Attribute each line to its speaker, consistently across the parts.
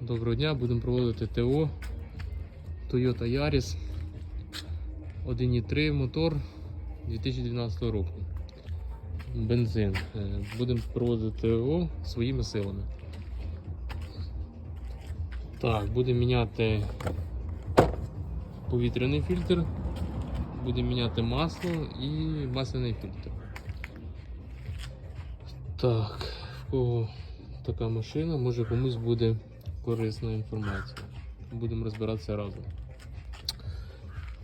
Speaker 1: Доброго дня, будемо проводити ТО Toyota Yaris 1.3 мотор 2012 року. Бензин. Е, Будемо проводити ТО своїми силами. Так, будемо міняти повітряний фільтр, будемо міняти масло і масляний фільтр. Так, в кого така машина, може комусь буде корисна інформація. Будемо розбиратися разом.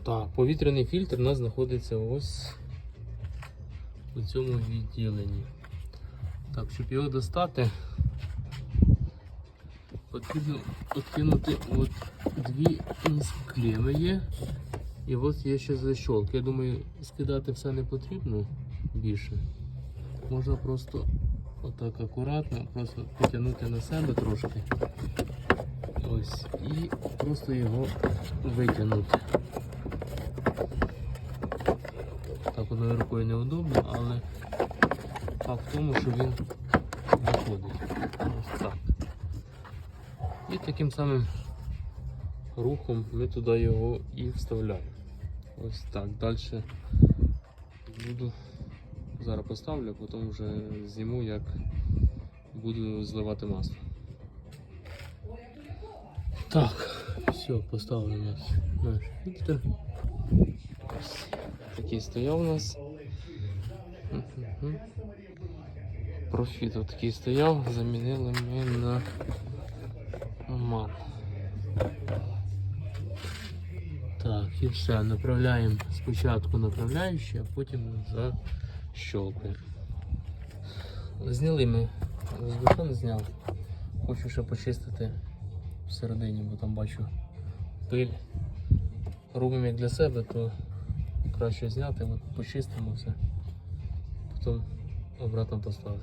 Speaker 1: Так, повітряний фільтр у нас знаходиться ось у цьому відділенні. Так, щоб його достати, потрібно відкинути от дві клеми є. І ось є ще защолк. Я думаю, скидати все не потрібно більше. Можна просто отак акуратно, просто потягнути на себе трошки. Ось. І просто його витягнути. Так, одною рукою неудобно, але факт в тому, що він виходить. Ось так. І таким самим рухом ми туди його і вставляємо. Ось так. Далі буду зараз поставлю, потім вже зніму, як буду зливати масло. Так, все, поставлю у нас наш фільтр. Такий стояв у нас. Профіт такий стояв, замінили ми на ман. Так, і все, направляємо спочатку направляючи, а потім защолкуємо. Зняли ми, воздухан зняв. Хочу ще почистити всередині, бо там бачу пиль. Робимо як для себе, то краще зняти, от почистимо все, потім обратно поставимо.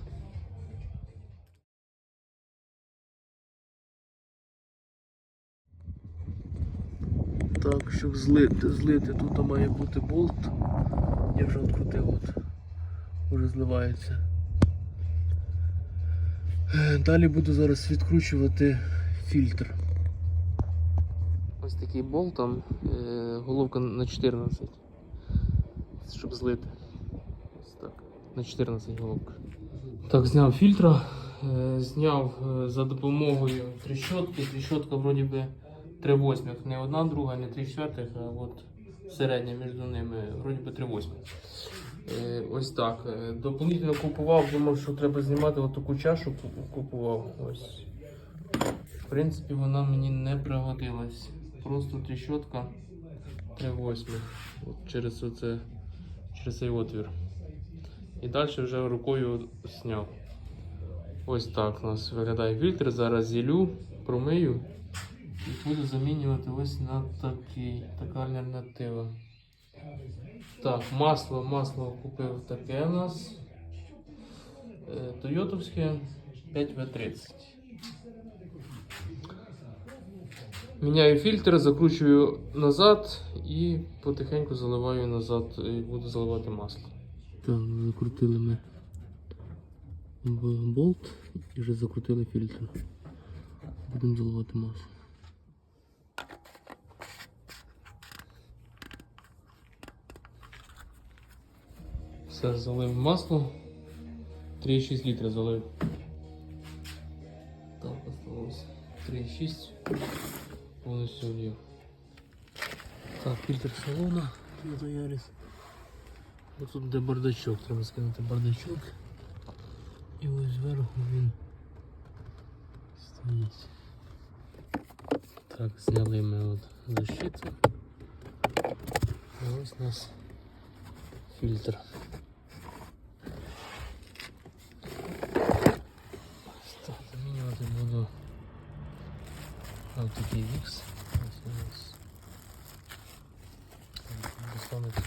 Speaker 1: Так, щоб злити, злити, тут має бути болт. Я вже відкрутив, от вже зливається. Е, Далі буду зараз відкручувати фільтр. Ось такий болт е, головка на 14. Щоб злити. Ось так. На 14 головка. Так, зняв фільтра, е, зняв е, за допомогою тріщотки. Тріщотка вроді би 3 восьмих, не одна друга, не 3 четвертих, а от середня між ними, вроді би 3 восьмих. Ось так. Дополнительно купував, думав, що треба знімати отаку чашу, купував. Ось. В принципі, вона мені не пригодилась. Просто тріщотка 3 восьмих. От через оце, через цей отвір. І далі вже рукою зняв. Ось так у нас виглядає фільтр. Зараз зілю, промию і буду замінювати ось на такий, така альтернатива. Так, масло, масло купив таке у нас. Е, Тойотовське 5В30. Міняю фільтр, закручую назад і потихеньку заливаю назад і буду заливати масло. Так, закрутили ми в болт і вже закрутили фільтр. Будемо заливати масло. Все, залив масло. 3,6 літра залив. Так, осталось 3,6. Повністю влив. Так, фільтр салона. Toyota Yaris. Ось тут де бардачок, треба скинути бардачок. І ось зверху він стоїть. Так, зняли ми от защиту. І ось у нас фільтр. Замінювати буду автокей X. Ось у нас. Так, достанеться